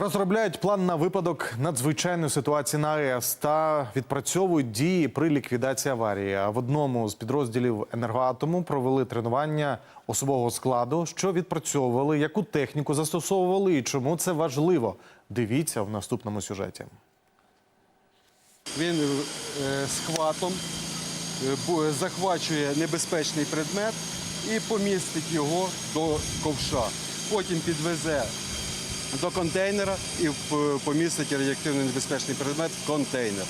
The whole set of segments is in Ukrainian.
Розробляють план на випадок надзвичайної ситуації на АЕС та відпрацьовують дії при ліквідації аварії. А в одному з підрозділів енергоатому провели тренування особового складу, що відпрацьовували, яку техніку застосовували і чому це важливо. Дивіться в наступному сюжеті. Він е, схватом е, захвачує небезпечний предмет і помістить його до ковша. Потім підвезе до контейнера і в- помістить радіоактивний небезпечний предмет в контейнер.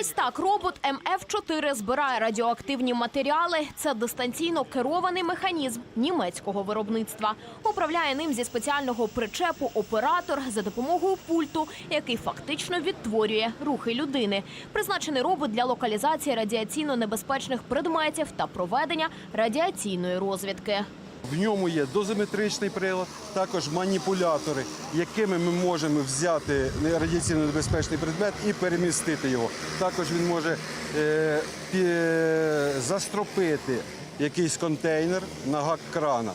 Ось так робот МФ-4 збирає радіоактивні матеріали. Це дистанційно керований механізм німецького виробництва. Управляє ним зі спеціального причепу оператор за допомогою пульту, який фактично відтворює рухи людини. Призначений робот для локалізації радіаційно небезпечних предметів та проведення радіаційної розвідки. В ньому є дозиметричний прилад, також маніпулятори, якими ми можемо взяти радіаційно небезпечний предмет і перемістити його. Також він може е, застропити якийсь контейнер на гак крана.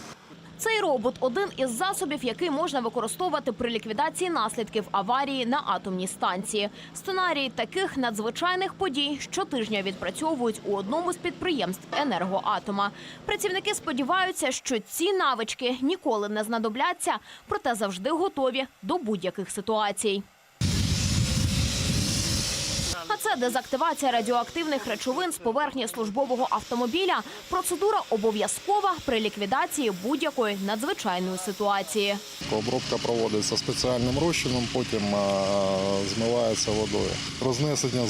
Цей робот один із засобів, який можна використовувати при ліквідації наслідків аварії на атомній станції. Сценарії таких надзвичайних подій щотижня відпрацьовують у одному з підприємств енергоатома. Працівники сподіваються, що ці навички ніколи не знадобляться, проте завжди готові до будь-яких ситуацій. Це дезактивація радіоактивних речовин з поверхні службового автомобіля. Процедура обов'язкова при ліквідації будь-якої надзвичайної ситуації. Обробка проводиться спеціальним розчином, потім е, змивається водою. Рознесення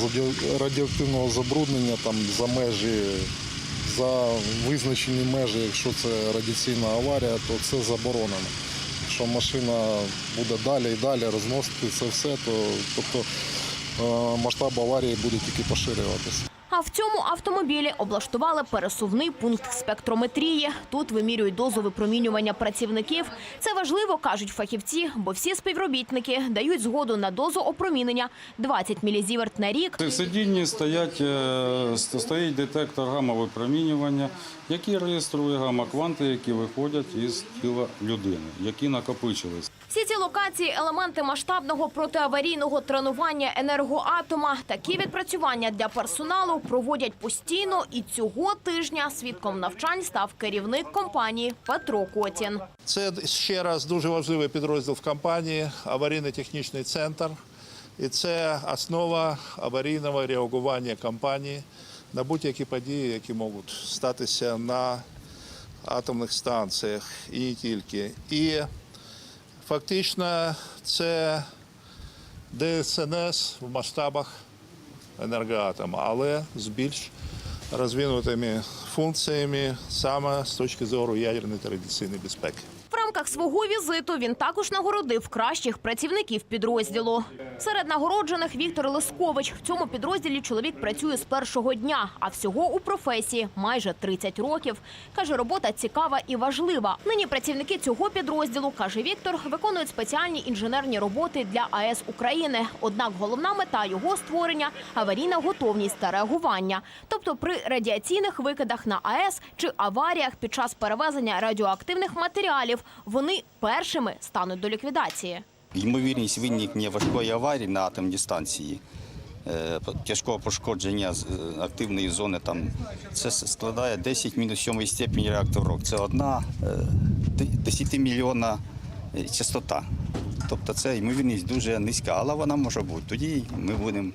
радіоактивного забруднення там за межі, за визначені межі, якщо це радіаційна аварія, то це заборонено. Якщо машина буде далі і далі розносити це все, то тобто масштаб аварії буде тільки поширюватися. А в цьому автомобілі облаштували пересувний пункт спектрометрії. Тут вимірюють дозу випромінювання працівників. Це важливо, кажуть фахівці, бо всі співробітники дають згоду на дозу опромінення 20 мілізіверт на рік. В сидінні стоять, е, стоїть детектор гамма-випромінювання, який реєструє гамма-кванти, які виходять із тіла людини, які накопичились. Всі ці локації елементи масштабного протиаварійного тренування енергоатома. Такі відпрацювання для персоналу проводять постійно. І цього тижня свідком навчань став керівник компанії Петро Котін. Це ще раз дуже важливий підрозділ в компанії, аварійно-технічний центр. І це основа аварійного реагування компанії на будь-які події, які можуть статися на атомних станціях і не тільки. І фактично це ДСНС в масштабах енергоатома, але з більш розвинутими функціями саме з точки зору ядерної традиційної безпеки. Рамках свого візиту він також нагородив кращих працівників підрозділу. Серед нагороджених Віктор Лискович. В цьому підрозділі чоловік працює з першого дня, а всього у професії майже 30 років. Каже, робота цікава і важлива. Нині працівники цього підрозділу, каже Віктор, виконують спеціальні інженерні роботи для АЕС України. Однак головна мета його створення аварійна готовність та реагування. Тобто при радіаційних викидах на АЕС чи аваріях під час перевезення радіоактивних матеріалів вони першими стануть до ліквідації. Ймовірність виникнення важкої аварії на атомній станції, е, тяжкого пошкодження е, активної зони там це складає 10 мінус 7 степені реактор рок. Це одна е, 10 мільйона е, частота. Тобто це ймовірність дуже низька, але вона може бути. Тоді ми будемо,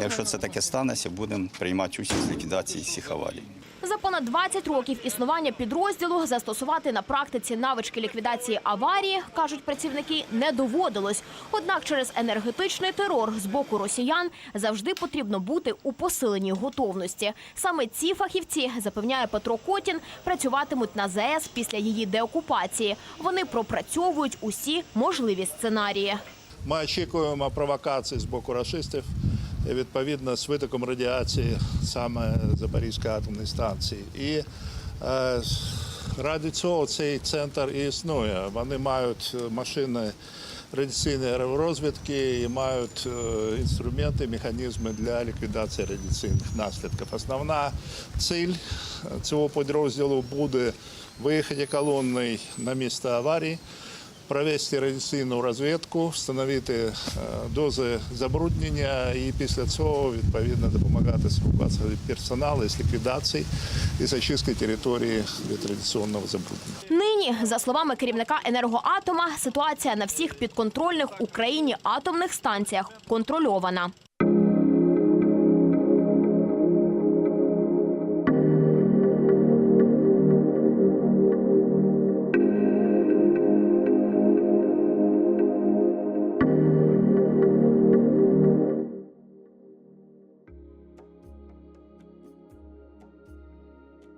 якщо це таке станеться, будемо приймати участь в ліквідації всіх аварій. За понад 20 років існування підрозділу застосувати на практиці навички ліквідації аварії, кажуть працівники, не доводилось. Однак через енергетичний терор з боку росіян завжди потрібно бути у посиленій готовності. Саме ці фахівці, запевняє Петро Котін, працюватимуть на ЗАЕС після її деокупації. Вони пропрацьовують усі можливі сценарії. Ми очікуємо провокацій з боку расистів, відповідно з витоком радіації саме Запорізької атомної станції. І е, ради цього цей центр і існує. Вони мають е, машини радіаційної розвідки і мають е, інструменти, механізми для ліквідації радіаційних наслідків. Основна ціль цього підрозділу буде виїхати колонний на місце аварії провести радіаційну розвідку, встановити е, дози забруднення і після цього відповідно допомагати евакуації персоналу з ліквідації і зачистки території від радіаційного забруднення. Нині, за словами керівника енергоатома, ситуація на всіх підконтрольних Україні атомних станціях контрольована.